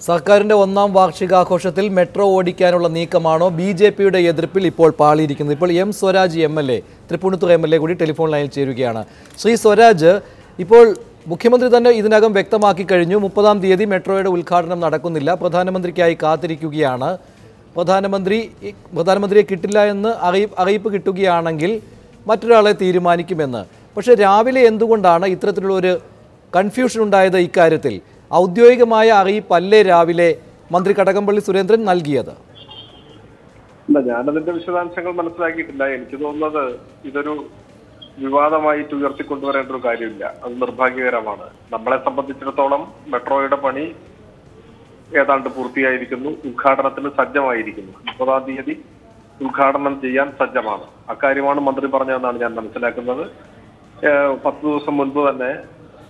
സർക്കാരിന്റെ ഒന്നാം വാർഷികാഘോഷത്തിൽ മെട്രോ ഓടിക്കാനുള്ള നീക്കമാണോ ബി ജെ പിയുടെ എതിർപ്പിൽ ഇപ്പോൾ പാളിയിരിക്കുന്നത്? ഇപ്പോൾ M Swaraj M L A Thrippunithura M L A കൂടി ടെലിഫോൺ ലൈനിൽ ചേരുകയാണ്. ശ്രീ സ്വരാജ് ഇപ്പോൾ മുഖ്യമന്ത്രി തന്നെ ഇതിനകം വ്യക്തമാക്കി കഴിഞ്ഞു. മുപ്പതാം തീയതി മെട്രോയുടെ ഉദ്ഘാടനം നടക്കുന്നില്ല. പ്രധാനമന്ത്രിക്കായി കാത്തിരിക്കുകയാണ്. പ്രധാനമന്ത്രി പ്രധാനമന്ത്രിയെ കിട്ടില്ല എന്ന് അറിയിപ്പ് അറിയിപ്പ് കിട്ടുകയാണെങ്കിൽ മറ്റൊരാളെ തീരുമാനിക്കുമെന്ന്. പക്ഷേ രാവിലെ എന്തുകൊണ്ടാണ് ഇത്തരത്തിലുള്ള ഒരു കൺഫ്യൂഷൻ ഉണ്ടായത് ഇക്കാര്യത്തിൽ? ഔദ്യോഗികമായ അറിയിപ്പല്ലേ രാവിലെ മന്ത്രി കടകംപള്ളി സുരേന്ദ്രൻ നൽകിയത്? അല്ല ഞാനതിന്റെ വിശദാംശങ്ങൾ മനസ്സിലാക്കിയിട്ടില്ല. എനിക്ക് തോന്നുന്നത് ഇതൊരു വിവാദമായിട്ട് ഉയർത്തിക്കൊണ്ടുവരേണ്ട ഒരു കാര്യമില്ല. അത് നിർഭാഗ്യകരമാണ്. നമ്മളെ സംബന്ധിച്ചിടത്തോളം മെട്രോയുടെ പണി ഏതാണ്ട് പൂർത്തിയായിരിക്കുന്നു. ഉദ്ഘാടനത്തിന് സജ്ജമായിരിക്കുന്നു. മുപ്പതാം തീയതി ഉദ്ഘാടനം ചെയ്യാൻ സജ്ജമാണ്. അക്കാര്യമാണ് മന്ത്രി പറഞ്ഞതെന്നാണ് ഞാൻ മനസ്സിലാക്കുന്നത്. പത്ത് ദിവസം മുൻപ് തന്നെ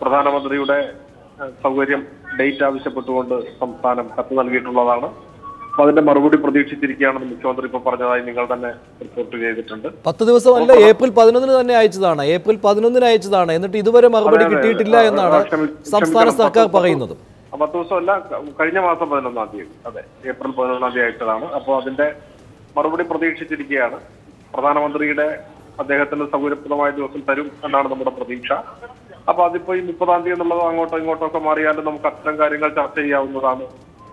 പ്രധാനമന്ത്രിയുടെ സൗകര്യം ഡേറ്റ് ആവശ്യപ്പെട്ടുകൊണ്ട് സംസ്ഥാനം കത്ത് നൽകിയിട്ടുള്ളതാണ്. അപ്പൊ അതിന്റെ മറുപടി പ്രതീക്ഷിച്ചിരിക്കുകയാണെന്ന് മുഖ്യമന്ത്രി ഇപ്പൊ പറഞ്ഞതായി നിങ്ങൾ തന്നെ റിപ്പോർട്ട് ചെയ്തിട്ടുണ്ട്. പത്ത് ദിവസമല്ല ഏപ്രിൽ പതിനൊന്നിന് തന്നെ അയച്ചതാണ്. ഏപ്രിൽ പതിനൊന്നിന് അയച്ചതാണ്. എന്നിട്ട് ഇതുവരെ മറുപടി. കിട്ടിയിട്ടില്ല എന്നാണ് സംസ്ഥാന സർക്കാർ പറയുന്നത്. പത്ത് ദിവസമല്ല കഴിഞ്ഞ മാസം പതിനൊന്നാം തീയതി. അതെ ഏപ്രിൽ പതിനൊന്നാം തീയതി അയച്ചതാണ് അപ്പോൾ അതിന്റെ മറുപടി പ്രതീക്ഷിച്ചിരിക്കുകയാണ്. പ്രധാനമന്ത്രിയുടെ അദ്ദേഹത്തിന് സൗകര്യപ്രദമായ ദിവസം തരും എന്നാണ് നമ്മുടെ പ്രതീക്ഷ. അപ്പൊ അതിപ്പോ ഈ മുപ്പതാം തീയതി എന്നുള്ളത് അങ്ങോട്ടോ ഇങ്ങോട്ടോ ഒക്കെ മാറിയാലും നമുക്ക് അത്തരം കാര്യങ്ങൾ ചർച്ച ചെയ്യാവുന്നതാണ്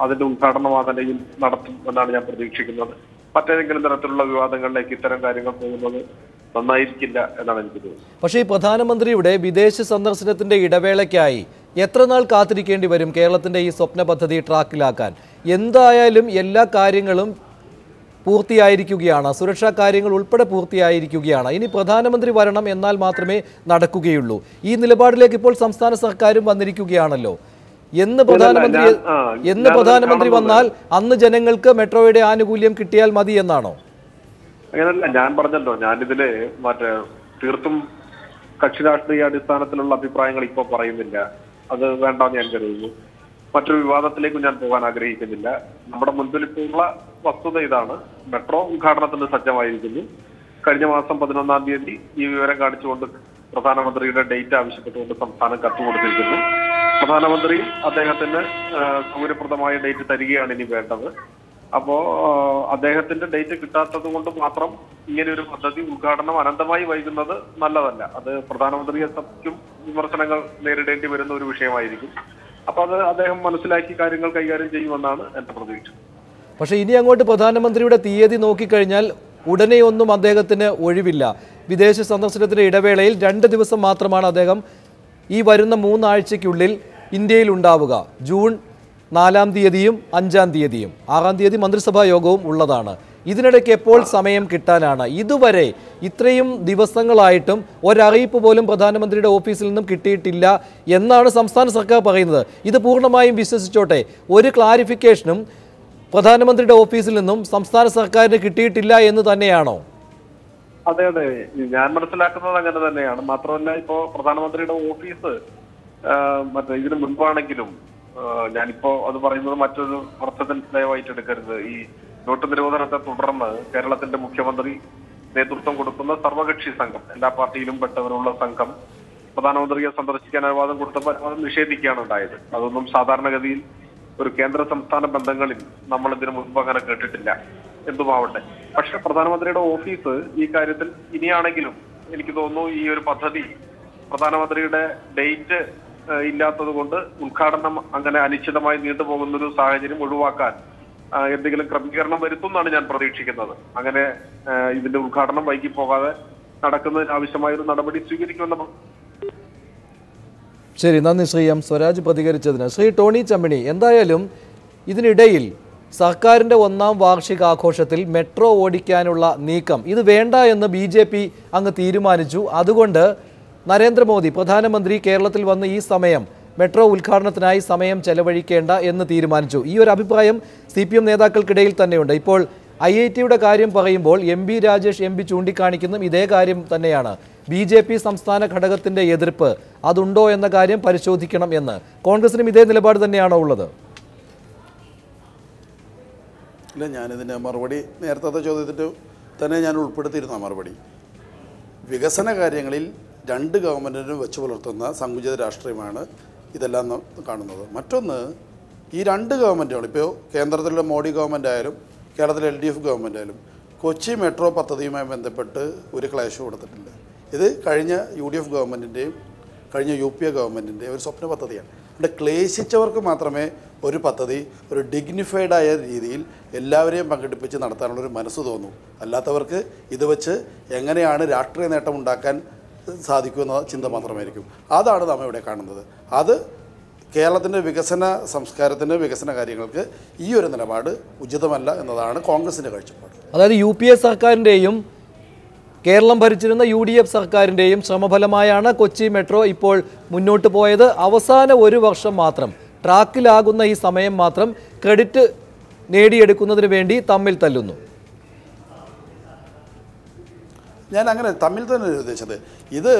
അതിന്റെ ഉദ്ഘാടനം അതിനെയും നടത്തും എന്നാണ് ഞാൻ പ്രതീക്ഷിക്കുന്നത്. മറ്റേതെങ്കിലും തരത്തിലുള്ള വിവാദങ്ങളിലേക്ക് ഇത്തരം കാര്യങ്ങൾ പോകുന്നത് നന്നായിരിക്കില്ല എന്നാണ് എനിക്ക് തോന്നുന്നത്. പക്ഷേ ഈ പ്രധാനമന്ത്രിയുടെ വിദേശ സന്ദർശനത്തിന്റെ ഇടവേളയ്ക്കായി എത്ര നാൾ കാത്തിരിക്കേണ്ടി വരും കേരളത്തിന്റെ ഈ സ്വപ്ന പദ്ധതി ട്രാക്കിലാക്കാൻ? എന്തായാലും എല്ലാ കാര്യങ്ങളും പൂർത്തിയായിരിക്കുകയാണ്. സുരക്ഷാ കാര്യങ്ങൾ ഉൾപ്പെടെ പൂർത്തിയായിരിക്കുകയാണ്. ഇനി പ്രധാനമന്ത്രി വരണം എന്നാൽ മാത്രമേ നടക്കുകയുള്ളൂ. ഈ നിലപാടിലേക്ക് ഇപ്പോൾ സംസ്ഥാന സർക്കാരും വന്നിരിക്കുകയാണല്ലോ. എന്ന് പ്രധാനമന്ത്രി എന്ന് പ്രധാനമന്ത്രി വന്നാൽ അന്ന് ജനങ്ങൾക്ക് മെട്രോയുടെ ആനുകൂല്യം കിട്ടിയാൽ മതി എന്നാണോ? അങ്ങനല്ല ഞാൻ പറഞ്ഞല്ലോ ഞാനിതിൽ മറ്റേ തീർത്തും കക്ഷി രാഷ്ട്രീയ അടിസ്ഥാനത്തിലുള്ള അഭിപ്രായങ്ങൾ ഇപ്പോൾ പറയുന്നില്ല. അത് വേണ്ടെന്ന് ഞാൻ കരുതുന്നു. മറ്റൊരു വിവാദത്തിലേക്കും ഞാൻ പോകാൻ ആഗ്രഹിക്കുന്നില്ല. നമ്മുടെ മുൻപിൽ വസ്തുത ഇതാണ്. മെട്രോ ഉദ്ഘാടനത്തിന് സജ്ജമായിരിക്കുന്നു. കഴിഞ്ഞ മാസം പതിനൊന്നാം തീയതി ഈ വിവരം കാണിച്ചുകൊണ്ട് പ്രധാനമന്ത്രിയുടെ ഡേറ്റ് ആവശ്യപ്പെട്ടുകൊണ്ട് സംസ്ഥാനം കത്ത് കൊടുത്തിരിക്കുന്നു. പ്രധാനമന്ത്രി അദ്ദേഹത്തിന് സൗകര്യപ്രദമായ ഡേറ്റ് തരികയാണ് ഇനി വേണ്ടത്. അപ്പോ അദ്ദേഹത്തിന്റെ ഡേറ്റ് കിട്ടാത്തത് കൊണ്ട് മാത്രം ഇങ്ങനെ ഒരു പദ്ധതി ഉദ്ഘാടനം അനന്തമായി വൈകുന്നത് നല്ലതല്ല. അത് പ്രധാനമന്ത്രിയെ സംബന്ധിച്ചും വിമർശനങ്ങൾ നേരിടേണ്ടി വരുന്ന ഒരു വിഷയമായിരിക്കും. അപ്പൊ അത് അദ്ദേഹം മനസ്സിലാക്കി കാര്യങ്ങൾ കൈകാര്യം ചെയ്യുമെന്നാണ് എന്റെ പ്രതീക്ഷ. പക്ഷേ ഇനി അങ്ങോട്ട് പ്രധാനമന്ത്രിയുടെ തീയതി നോക്കിക്കഴിഞ്ഞാൽ ഉടനെ ഒന്നും അദ്ദേഹത്തിന് ഒഴിവില്ല. വിദേശ സന്ദർശനത്തിന്റെ ഇടവേളയിൽ രണ്ട് ദിവസം മാത്രമാണ് അദ്ദേഹം ഈ വരുന്ന മൂന്നാഴ്ചയ്ക്കുള്ളിൽ ഇന്ത്യയിൽ ഉണ്ടാവുക. ജൂൺ നാലാം തീയതിയും അഞ്ചാം തീയതിയും. ആറാം തീയതി മന്ത്രിസഭാ യോഗവും ഉള്ളതാണ്. ഇതിനിടയ്ക്ക് എപ്പോൾ സമയം കിട്ടാനാണ്? ഇതുവരെ ഇത്രയും ദിവസങ്ങളായിട്ടും ഒരറിയിപ്പ് പോലും പ്രധാനമന്ത്രിയുടെ ഓഫീസിൽ നിന്നും കിട്ടിയിട്ടില്ല എന്നാണ് സംസ്ഥാന സർക്കാർ പറയുന്നത്. ഇത് പൂർണമായും വിശ്വസിച്ചോട്ടെ. ഒരു ക്ലാരിഫിക്കേഷനും പ്രധാനമന്ത്രിയുടെ ഓഫീസിൽ നിന്നും സംസ്ഥാന സർക്കാരിന് കിട്ടിയിട്ടില്ല എന്ന് തന്നെയാണോ? അതെ അതെ. ഞാൻ മനസ്സിലാക്കുന്നത് അങ്ങനെ തന്നെയാണ്. മാത്രമല്ല ഇപ്പോ പ്രധാനമന്ത്രിയുടെ ഓഫീസ് മറ്റേ ഇതിന് മുൻപാണെങ്കിലും ഞാനിപ്പോ അത് പറയുന്നത് മറ്റൊരു അർത്ഥത്തിൽ ദയവായിട്ട് എടുക്കരുത്. ഈ നോട്ട് നിരോധനത്തെ തുടർന്ന് കേരളത്തിന്റെ മുഖ്യമന്ത്രി നേതൃത്വം കൊടുക്കുന്ന സർവകക്ഷി സംഘം എല്ലാ പാർട്ടിയിലും പെട്ടവരുള്ള സംഘം പ്രധാനമന്ത്രിയെ സന്ദർശിക്കാൻ അനുവാദം കൊടുത്തപ്പോൾ അത് നിഷേധിക്കുകയാണ് ഉണ്ടായത്. അതൊന്നും സാധാരണഗതിയിൽ ഒരു കേന്ദ്ര സംസ്ഥാന ബന്ധങ്ങളിൽ നമ്മൾ ഇതിനു മുൻപ് അങ്ങനെ കേട്ടിട്ടില്ല എന്തുമാവട്ടെ പക്ഷെ പ്രധാനമന്ത്രിയുടെ ഓഫീസ് ഈ കാര്യത്തിൽ ഇനിയാണെങ്കിലും എനിക്ക് തോന്നുന്നു ഈ ഒരു പദ്ധതി പ്രധാനമന്ത്രിയുടെ ഡേറ്റ് ഇല്ലാത്തത് കൊണ്ട് ഉദ്ഘാടനം അങ്ങനെ അനിശ്ചിതമായി നീണ്ടുപോകുന്ന ഒരു സാഹചര്യം ഒഴിവാക്കാൻ എന്തെങ്കിലും ക്രമീകരണം വരുത്തുമെന്നാണ് ഞാൻ പ്രതീക്ഷിക്കുന്നത്. അങ്ങനെ ഇതിന്റെ ഉദ്ഘാടനം വൈകി പോകാതെ നടക്കുന്നതിന് ആവശ്യമായ ഒരു നടപടി സ്വീകരിക്കുമെന്ന് ശരി നന്ദി ശ്രീ എം സ്വരാജ് പ്രതികരിച്ചതിന്. ശ്രീ ടോണി ചമ്മിണി എന്തായാലും ഇതിനിടയിൽ സർക്കാരിന്റെ ഒന്നാം വാർഷികാഘോഷത്തിൽ മെട്രോ ഓടിക്കാനുള്ള നീക്കം ഇത് വേണ്ട എന്ന് ബി അങ്ങ് തീരുമാനിച്ചു. അതുകൊണ്ട് നരേന്ദ്രമോദി പ്രധാനമന്ത്രി കേരളത്തിൽ വന്ന് ഈ സമയം മെട്രോ ഉദ്ഘാടനത്തിനായി സമയം ചെലവഴിക്കേണ്ട എന്ന് തീരുമാനിച്ചു. ഈ ഒരു അഭിപ്രായം സി പി എം നേതാക്കൾക്കിടയിൽ തന്നെയുണ്ട്. ഇപ്പോൾ ഐ ഐ ടിയുടെ കാര്യം പറയുമ്പോൾ M B Rajesh M P ചൂണ്ടിക്കാണിക്കുന്നതും ഇതേ കാര്യം തന്നെയാണ്. ബി ജെ പി സംസ്ഥാന ഘടകത്തിന്റെ എതിർപ്പ് അതുണ്ടോ എന്ന കാര്യം പരിശോധിക്കണം എന്ന്. കോൺഗ്രസിനും ഇതേ നിലപാട് തന്നെയാണോ ഉള്ളത്? ഇല്ല ഞാനിതിന്റെ മറുപടി നേരത്തെ ചോദ്യത്തിൽ തന്നെ ഞാൻ ഉൾപ്പെടുത്തിയിരുന്ന മറുപടി. വികസന കാര്യങ്ങളിൽ രണ്ട് ഗവൺമെന്റിനും വെച്ച് പുലർത്തുന്ന സങ്കുചിത രാഷ്ട്രീയമാണ് ഇതെല്ലാം കാണുന്നത്. മറ്റൊന്ന് ഈ രണ്ട് ഗവൺമെന്റുകൾ ഇപ്പോൾ കേന്ദ്രത്തിലെ മോഡി ഗവൺമെന്റ് ആയാലും കേരളത്തിലെ എൽ ഡി എഫ് ഗവൺമെന്റ് ആയാലും കൊച്ചി മെട്രോ പദ്ധതിയുമായി ബന്ധപ്പെട്ട് ഒരു ക്ലേശം കൊടുത്തിട്ടില്ല. ഇത് കഴിഞ്ഞ യു ഡി എഫ് ഗവൺമെന്റിന്റെയും കഴിഞ്ഞ യു പി എ ഗവൺമെന്റിന്റെയും ഒരു സ്വപ്ന പദ്ധതിയാണ്. ഇവിടെ ക്ലേശിച്ചവർക്ക് മാത്രമേ ഒരു പദ്ധതി ഒരു ഡിഗ്നിഫൈഡായ രീതിയിൽ എല്ലാവരെയും പങ്കെടുപ്പിച്ച് നടത്താനുള്ളൊരു മനസ്സ് തോന്നും. അല്ലാത്തവർക്ക് ഇത് വെച്ച് എങ്ങനെയാണ് രാഷ്ട്രീയ നേട്ടം ഉണ്ടാക്കാൻ സാധിക്കുമെന്ന ചിന്ത മാത്രമായിരിക്കും. അതാണ് നാം ഇവിടെ കാണുന്നത്. അത് കേരളത്തിന്റെ വികസന സംസ്കാരത്തിന്റെ വികസന കാര്യങ്ങൾക്ക് ഈ ഒരു നിലപാട് ഉചിതമല്ല എന്നതാണ് കോൺഗ്രസിന്റെ കാഴ്ചപ്പാട്. അതായത് യു പി എ സർക്കാരിന്റെയും കേരളം ഭരിച്ചിരുന്ന യു ഡി എഫ് സർക്കാരിന്റെയും ശ്രമഫലമായാണ് കൊച്ചി മെട്രോ ഇപ്പോൾ മുന്നോട്ട് പോയത്. അവസാന ഒരു വർഷം മാത്രം ട്രാക്കിലാകുന്ന ഈ സമയം മാത്രം ക്രെഡിറ്റ് നേടിയെടുക്കുന്നതിന് വേണ്ടി തമ്മിൽ തല്ലുന്നു. ഞാൻ അങ്ങനെ തമ്മിൽ തന്നെ ഉദ്ദേശിച്ചത് ഇത്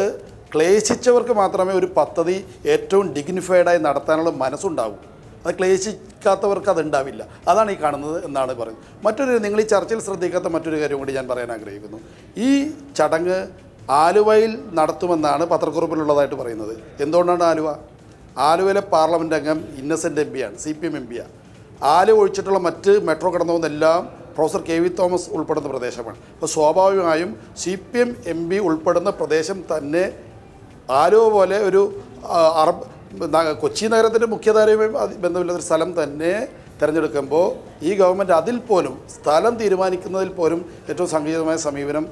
ക്ലേശിച്ചവർക്ക് മാത്രമേ ഒരു പദ്ധതി ഏറ്റവും ഡിഗ്നിഫൈഡായി നടത്താനുള്ള മനസ്സുണ്ടാവൂ. അത് ക്ലേശിക്കാത്തവർക്ക് അതുണ്ടാവില്ല അതാണ് ഈ കാണുന്നത് എന്നാണ് പറയുന്നത്. മറ്റൊരു നിങ്ങൾ ഈ ചർച്ചയിൽ ശ്രദ്ധിക്കാത്ത മറ്റൊരു കാര്യം കൂടി ഞാൻ പറയാൻ ആഗ്രഹിക്കുന്നു. ഈ ചടങ്ങ് ആലുവയിൽ നടത്തുമെന്നാണ് പത്രക്കുറിപ്പിലുള്ളതായിട്ട് പറയുന്നത്. എന്തുകൊണ്ടാണ് ആലുവ? ആലുവയിലെ പാർലമെന്റ് അംഗം ഇന്നസെന്റ് എം പിയാണ് സി പി എം എം പിയാണ് ആലുവ ഒഴിച്ചിട്ടുള്ള മറ്റ് മെട്രോ കടന്നു പോകുന്നതെല്ലാം പ്രൊഫസർ കെ വി തോമസ് ഉൾപ്പെടുന്ന പ്രദേശമാണ്. അപ്പോൾ സ്വാഭാവികമായും C P M M P ഉൾപ്പെടുന്ന പ്രദേശം തന്നെ ആരോ പോലെ ഒരു അറബ് കൊച്ചി നഗരത്തിന്റെ മുഖ്യധാരയുമായി ബന്ധമില്ലാത്ത ബന്ധമില്ലാത്തൊരു സ്ഥലം തന്നെ തിരഞ്ഞെടുക്കുമ്പോൾ ഈ ഗവൺമെന്റ് അതിൽ പോലും സ്ഥലം തീരുമാനിക്കുന്നതിൽ പോലും ഏറ്റവും സംഗീതമായ സമീപനം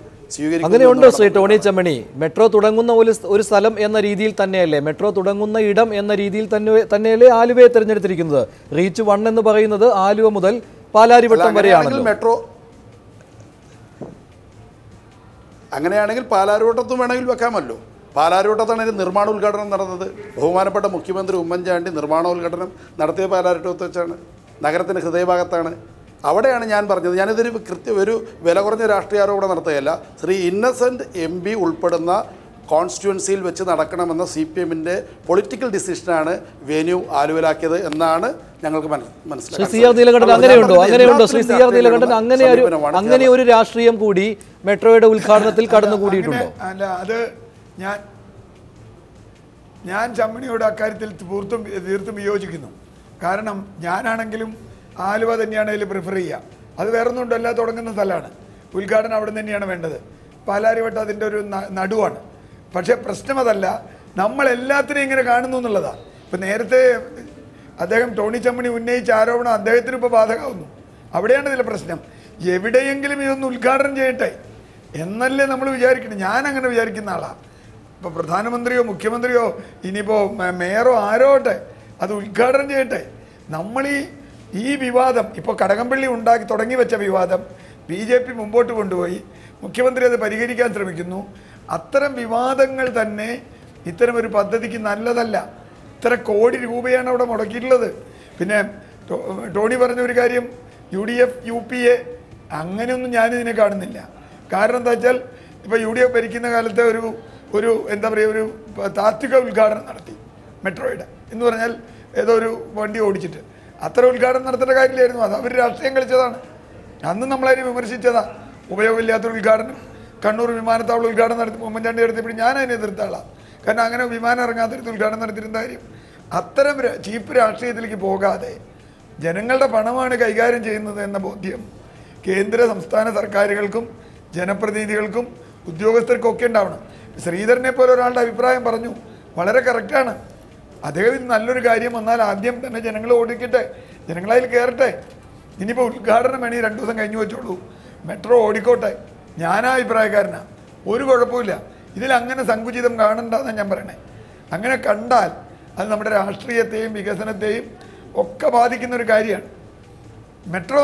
അങ്ങനെയുണ്ടോ ശ്രീ ടോണി ചെമ്മണി? മെട്രോ തുടങ്ങുന്ന ഒരു ഒരു സ്ഥലം എന്ന രീതിയിൽ തന്നെയല്ലേ? മെട്രോ തുടങ്ങുന്ന ഇടം എന്ന രീതിയിൽ തന്നെ തന്നെയല്ലേ ആലുവയെ തിരഞ്ഞെടുത്തിരിക്കുന്നത്? റീച്ച് വൺ എന്ന് പറയുന്നത് ആലുവ മുതൽ പാലാരിവട്ടം വരെയാണ് മെട്രോ അങ്ങനെയാണെങ്കിൽ പാലാരിവട്ടത്തും വേണമെങ്കിൽ വെക്കാമല്ലോ. പാലാരിവട്ടത്താണ് ഇതിന് നിർമ്മാണ ഉദ്ഘാടനം നടന്നത്. ബഹുമാനപ്പെട്ട മുഖ്യമന്ത്രി ഉമ്മൻചാണ്ടി നിർമ്മാണ ഉദ്ഘാടനം നടത്തിയ പാലാരിവട്ടത്ത് വെച്ചാണ്. നഗരത്തിന്റെ ഹൃദയഭാഗത്താണ്. അവിടെയാണ് ഞാൻ പറഞ്ഞത്. ഞാനിതൊരു കൃത്യ ഒരു വില കുറഞ്ഞ രാഷ്ട്രീയ ആരോപണം നടത്തുകയല്ല. ശ്രീ ഇന്നസെന്റ് എം പി ഉൾപ്പെടുന്ന കോൺസ്റ്റിറ്റ്യുവൻസിയിൽ വെച്ച് നടക്കണമെന്ന സി പി എമ്മിന്റെ പൊളിറ്റിക്കൽ ഡിസിഷനാണ് വേന്യൂ ആലുവലാക്കിയത് എന്നാണ് ഞങ്ങൾക്ക് മനസ്- ശ്രീ മനസ്സിലാക്കാൻ സി ആർ നീലകണ്ഠൻ സാധിച്ചത്. അങ്ങനെയുണ്ടോ? അതുകൊണ്ട് അങ്ങനെയുണ്ടോ? ശ്രീ സി ആർ നീലകണ്ഠൻ അങ്ങനെ ഒരു അങ്ങനെ ഒരു രാഷ്ട്രീയം കൂടി മെട്രോയുടെ ഉദ്ഘാടനത്തിൽ കടന്നുകൂടിയിട്ടുണ്ടോ അങ്ങനെ- അല്ല അത് ഞാൻ ഞാൻ ചമ്മണിയോട് അക്കാര്യത്തിൽ തീർത്തും തീർത്തും വിയോജിക്കുന്നു. കാരണം ഞാനാണെങ്കിലും ആലുവ തന്നെയാണ് അതിൽ പ്രിഫർ ചെയ്യുക. അത് വേറെ ഒന്നും ഉണ്ടല്ല തുടങ്ങുന്ന സ്ഥലമാണ്. ഉദ്ഘാടനം അവിടെ നിന്ന് തന്നെയാണ് വേണ്ടത്. പാലാരിവട്ടം അതിന്റെ ഒരു നടുവാണ്. പക്ഷേ പ്രശ്നം അതല്ല നമ്മൾ ഇങ്ങനെ കാണുന്നു എന്നുള്ളതാണ് ഇപ്പം നേരത്തെ അദ്ദേഹം ടോണി ചമ്മണി ഉന്നയിച്ച ആരോപണം അദ്ദേഹത്തിന് ഇപ്പോൾ ബാധകമാവുന്നു. അവിടെയാണ് ഇതിലെ പ്രശ്നം. എവിടെയെങ്കിലും ഇതൊന്ന് ഉദ്ഘാടനം ചെയ്യട്ടെ എന്നല്ലേ നമ്മൾ വിചാരിക്കണം ഞാൻ അങ്ങനെ വിചാരിക്കുന്ന ആളാണ് ഇപ്പോൾ പ്രധാനമന്ത്രിയോ മുഖ്യമന്ത്രിയോ ഇനിയിപ്പോൾ മേയറോ ആരോ ആട്ടെ അത് ഉദ്ഘാടനം ചെയ്യട്ടെ. നമ്മൾ ഈ ഈ വിവാദം ഇപ്പോൾ കടകംപള്ളി ഉണ്ടാക്കി തുടങ്ങി വെച്ച വിവാദം ബി ജെ പി മുമ്പോട്ട് കൊണ്ടുപോയി. മുഖ്യമന്ത്രി അത് പരിഹരിക്കാൻ ശ്രമിക്കുന്നു. അത്തരം വിവാദങ്ങൾ തന്നെ ഇത്തരം ഒരു പദ്ധതിക്ക് നല്ലതല്ല. ഇത്ര കോടി രൂപയാണ് അവിടെ മുടക്കിയിട്ടുള്ളത്. പിന്നെ ടോണി പറഞ്ഞ ഒരു കാര്യം U D F U P A അങ്ങനെയൊന്നും ഞാനിതിനെ കാണുന്നില്ല. കാരണം എന്താ വെച്ചാൽ ഇപ്പോൾ യു ഡി എഫ് ഭരിക്കുന്ന കാലത്ത് ഒരു ഒരു എന്താ പറയുക ഒരു താത്വിക ഉദ്ഘാടനം നടത്തി മെട്രോയുടെ. എന്ന് പറഞ്ഞാൽ ഏതോ ഒരു വണ്ടി ഓടിച്ചിട്ട്. അത്ര ഉദ്ഘാടനം നടത്തേണ്ട കാര്യമില്ലായിരുന്നു. അത് അവർ രാഷ്ട്രീയം കളിച്ചതാണ്. അന്ന് നമ്മളതിനെ വിമർശിച്ചതാണ് ഉപയോഗമില്ലാത്തൊരു ഉദ്ഘാടനം. കണ്ണൂർ വിമാനത്താവളം ഉദ്ഘാടനം നടത്തി ഉമ്മൻചാണ്ടി നടത്തിയപ്പോൾ ഞാൻ അതിനെ എതിർത്ത ആളാണ് കാരണം അങ്ങനെ വിമാനം ഇറങ്ങാത്തടത്ത് ഉദ്ഘാടനം നടത്തിയിരുന്ന കാര്യം അത്തരം ചീപ്പ് രാഷ്ട്രീയത്തിലേക്ക് പോകാതെ ജനങ്ങളുടെ പണമാണ് കൈകാര്യം ചെയ്യുന്നത് എന്ന ബോധ്യം കേന്ദ്ര സംസ്ഥാന സർക്കാരുകൾക്കും ജനപ്രതിനിധികൾക്കും ഉദ്യോഗസ്ഥർക്കും ഒക്കെ ഉണ്ടാവണം. ശ്രീധരനെ പോലെ ഒരാളുടെ അഭിപ്രായം പറഞ്ഞു വളരെ കറക്റ്റാണ് അദ്ദേഹം നല്ലൊരു കാര്യം വന്നാൽ ആദ്യം തന്നെ ജനങ്ങൾ ഓടിക്കട്ടെ ജനങ്ങളതിൽ കയറട്ടെ ഇനിയിപ്പോൾ ഉദ്ഘാടനം വേണമെങ്കിൽ രണ്ടു ദിവസം കഴിഞ്ഞു വെച്ചോളൂ. മെട്രോ ഓടിക്കോട്ടെ. ഞാനാ അഭിപ്രായക്കാരനാണ് ഒരു കുഴപ്പമില്ല ഇതിൽ അങ്ങനെ സങ്കുചിതം കാണണ്ടെന്നാണ് ഞാൻ പറയണേ. അങ്ങനെ കണ്ടാൽ അത് നമ്മുടെ രാഷ്ട്രീയത്തെയും വികസനത്തെയും ഒക്കെ ബാധിക്കുന്ന ഒരു കാര്യമാണ്. മെട്രോ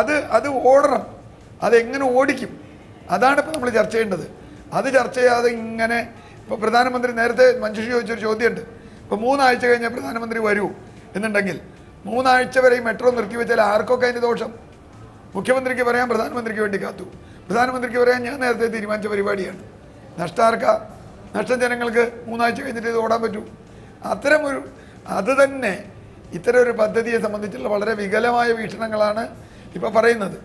അത് അത് ഓടണം. അതെങ്ങനെ ഓടിക്കും? അതാണ് ഇപ്പോൾ നമ്മൾ ചർച്ച ചെയ്യേണ്ടത്. അത് ചർച്ച ചെയ്യാതെ ഇങ്ങനെ ഇപ്പോൾ പ്രധാനമന്ത്രി നേരത്തെ മഞ്ജുഷി ചോദിച്ചൊരു ചോദ്യമുണ്ട്. ഇപ്പോൾ മൂന്നാഴ്ച കഴിഞ്ഞാൽ പ്രധാനമന്ത്രി വരൂ എന്നുണ്ടെങ്കിൽ മൂന്നാഴ്ച വരെ ഈ മെട്രോ നിർത്തിവെച്ചാൽ ആർക്കൊക്കെ അതിന്റെ ദോഷം? മുഖ്യമന്ത്രിക്ക് പറയാൻ പ്രധാനമന്ത്രിക്ക് വേണ്ടി കാത്തു. പ്രധാനമന്ത്രിക്ക് പറയാൻ ഞാൻ നേരത്തെ തീരുമാനിച്ച പരിപാടിയാണ്. നഷ്ടാർക്ക നഷ്ടം ജനങ്ങൾക്ക് മൂന്നാഴ്ച കഴിഞ്ഞിട്ട് ഇത് ഓടാൻ പറ്റൂ. അത്തരമൊരു അത് തന്നെ ഇത്തരം ഒരു പദ്ധതിയെ സംബന്ധിച്ചുള്ള വളരെ വികലമായ വീക്ഷണങ്ങളാണ് ഇപ്പോൾ പറയുന്നത്.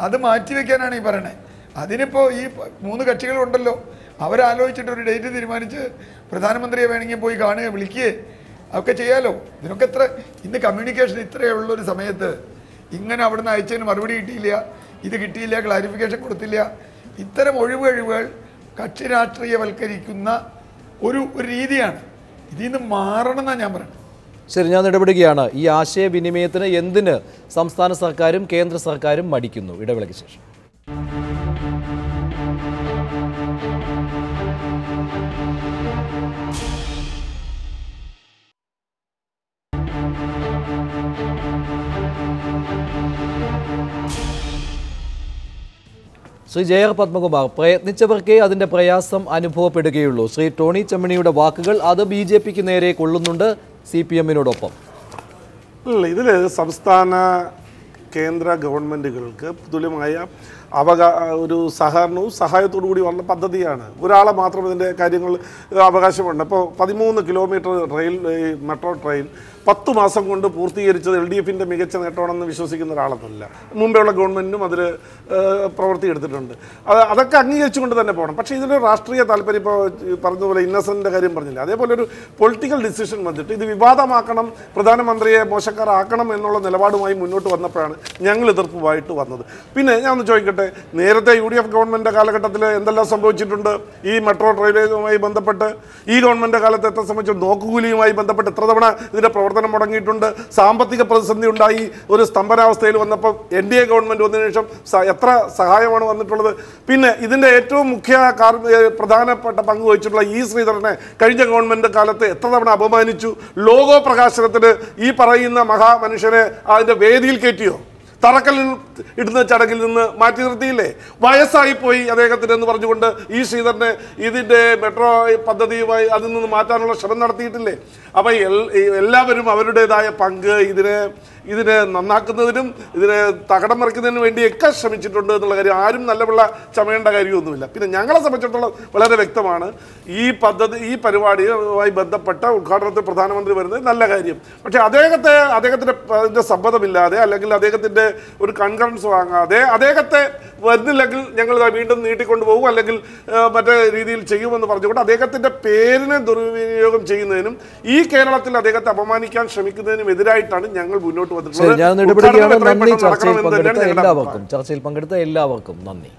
അത് മാറ്റിവെക്കാനാണ് ഈ പറയണേ. അതിനിപ്പോൾ ഈ മൂന്ന് കക്ഷികളുണ്ടല്ലോ. അവരാലോചിച്ചിട്ട് ഒരു ഡേറ്റ് തീരുമാനിച്ച് പ്രധാനമന്ത്രിയെ വേണമെങ്കിൽ പോയി കാണുക വിളിക്കുകയെ ഒക്കെ ചെയ്യാലോ. ഇതിനൊക്കെ എത്ര ഇന്ന് കമ്മ്യൂണിക്കേഷൻ ഇത്രയേ ഉള്ളൊരു സമയത്ത് ഇങ്ങനെ അവിടുന്ന് അയച്ചതിന് മറുപടി കിട്ടിയില്ല. ഇത് കിട്ടിയില്ല ക്ലാരിഫിക്കേഷൻ കൊടുത്തില്ല. ഇത്തരം ഒഴിവഴിവുകൾ കക്ഷി രാഷ്ട്രീയവൽക്കരിക്കുന്ന ഒരു ഒരു രീതിയാണ്. ഇതിൽ നിന്ന് മാറണം എന്നാണ് ഞാൻ പറയുന്നത്. ശരി ഞാൻ ഇടപെടുകയാണ്. ഈ ആശയവിനിമയത്തിന് എന്തിന് സംസ്ഥാന സർക്കാരും കേന്ദ്ര സർക്കാരും മടിക്കുന്നു? ഇടവേളയ്ക്ക് ശേഷം. ശ്രീ ജയർ പത്മകുമാർ പ്രയത്നിച്ചവർക്കേ അതിന്റെ പ്രയാസം അനുഭവപ്പെടുകയുള്ളൂ. ശ്രീ ടോണി ചെമ്മണിയുടെ വാക്കുകൾ അത് ബി ജെ പിക്ക് നേരെ കൊള്ളുന്നുണ്ട് സി പി എമ്മിനോടൊപ്പം. ഇതിൽ സംസ്ഥാന കേന്ദ്ര ഗവൺമെന്റുകൾക്ക് തുല്യമായ അവകാ ഒരു സഹകരണവും സഹായത്തോടു കൂടി വന്ന പദ്ധതിയാണ്. ഒരാളെ മാത്രം ഇതിന്റെ കാര്യങ്ങൾ അവകാശമുണ്ട്. അപ്പോൾ പതിമൂന്ന് കിലോമീറ്റർ റെയിൽ മെട്രോ ട്രെയിൻ പത്ത് മാസം കൊണ്ട് പൂർത്തീകരിച്ചത് എൽ ഡി എഫിന്റെ മികച്ച നേട്ടമാണെന്ന് വിശ്വസിക്കുന്ന ഒരാളെന്നല്ല മുമ്പെയുള്ള ഗവൺമെന്റിനും അതിൽ പ്രവൃത്തി എടുത്തിട്ടുണ്ട്. അത് അതൊക്കെ അംഗീകരിച്ചുകൊണ്ട് തന്നെ പോകണം. പക്ഷേ ഇതിൽ രാഷ്ട്രീയ താല്പര്യം ഇപ്പോൾ പറഞ്ഞതുപോലെ ഇന്നസെന്റിന്റെ കാര്യം പറഞ്ഞില്ല. അതേപോലെ ഒരു പൊളിറ്റിക്കൽ ഡിസിഷൻ വന്നിട്ട് ഇത് വിവാദമാക്കണം പ്രധാനമന്ത്രിയെ മോശക്കാരാക്കണം എന്നുള്ള നിലപാടുമായി മുന്നോട്ട് വന്നപ്പോഴാണ് ഞങ്ങൾ എതിർപ്പുമായിട്ട് വന്നത്. പിന്നെ ഞാൻ ഒന്ന് ചോദിക്കട്ടെ നേരത്തെ യു ഡി എഫ് ഗവൺമെന്റ് കാലഘട്ടത്തിൽ എന്തെല്ലാം സംഭവിച്ചിട്ടുണ്ട്? ഈ മെട്രോ റെയിൽവേയുമായി ബന്ധപ്പെട്ട് ഈ ഗവൺമെന്റ് കാലത്ത് എത്ര സംബന്ധിച്ച് നോക്കുകൂലിയുമായി ബന്ധപ്പെട്ട് എത്ര തവണ ഇതിന്റെ പ്രവർത്തനം മുടങ്ങിയിട്ടുണ്ട്. സാമ്പത്തിക പ്രതിസന്ധി ഉണ്ടായി. ഒരു സ്തംഭനാവസ്ഥയിൽ വന്നപ്പോൾ എൻ ഡി എ ഗവൺമെന്റ് വന്നതിന് ശേഷം എത്ര സഹായമാണ് വന്നിട്ടുള്ളത്? പിന്നെ ഇതിന്റെ ഏറ്റവും മുഖ്യ പ്രധാനപ്പെട്ട പങ്ക് വഹിച്ചിട്ടുള്ള ഈ ശ്രീധരനെ കഴിഞ്ഞ ഗവൺമെന്റ് കാലത്ത് എത്ര തവണ അപമാനിച്ചു? ലോഗോ പ്രകാശനത്തിന് ഈ പറയുന്ന മഹാമനുഷ്യനെ അതിന്റെ വേദിയിൽ കയറ്റിയോ? തറക്കല്ലിൽ ഇടുന്ന ചടങ്ങിൽ നിന്ന് മാറ്റി നിർത്തിയില്ലേ? വയസ്സായിപ്പോയി അദ്ദേഹത്തിന് എന്ന് പറഞ്ഞുകൊണ്ട് ഈ ശ്രീധരനെ ഇതിന്റെ മെട്രോ പദ്ധതിയുമായി അതിൽ നിന്ന് മാറ്റാനുള്ള ശ്രമം നടത്തിയിട്ടില്ലേ? അപ്പോൾ എല്ലാവരും അവരുടേതായ പങ്ക് ഇതിനെ ഇതിനെ നന്നാക്കുന്നതിനും ഇതിനെ തകടം മറിക്കുന്നതിനും വേണ്ടിയൊക്കെ ശ്രമിച്ചിട്ടുണ്ട് എന്നുള്ള കാര്യം ആരും നല്ല പിള്ള ചമയേണ്ട കാര്യമൊന്നുമില്ല. പിന്നെ ഞങ്ങളെ സംബന്ധിച്ചിടത്തോളം വളരെ വ്യക്തമാണ്. ഈ പദ്ധതി ഈ പരിപാടിയുമായി ബന്ധപ്പെട്ട ഉദ്ഘാടനത്തിൽ പ്രധാനമന്ത്രി വരുന്നത് നല്ല കാര്യം. പക്ഷേ അദ്ദേഹത്തെ അദ്ദേഹത്തിന്റെ സമ്മതമില്ലാതെ അല്ലെങ്കിൽ അദ്ദേഹത്തിന്റെ ഒരു കൺകറൻസ് വാങ്ങാതെ അദ്ദേഹത്തെ വരുന്നില്ലെങ്കിൽ ഞങ്ങൾ വീണ്ടും നീട്ടിക്കൊണ്ടു പോകും അല്ലെങ്കിൽ മറ്റേ രീതിയിൽ ചെയ്യുമെന്ന് പറഞ്ഞുകൊണ്ട് അദ്ദേഹത്തിന്റെ പേരിനെ ദുർവിനിയോഗം ചെയ്യുന്നതിനും ഈ കേരളത്തിൽ അദ്ദേഹത്തെ അപമാനിക്കാൻ ശ്രമിക്കുന്നതിനും എതിരായിട്ടാണ് ഞങ്ങൾ മുന്നോട്ട് വന്നിട്ടുള്ളത്. ചർച്ചയിൽ പങ്കെടുത്ത എല്ലാവർക്കും നന്ദി.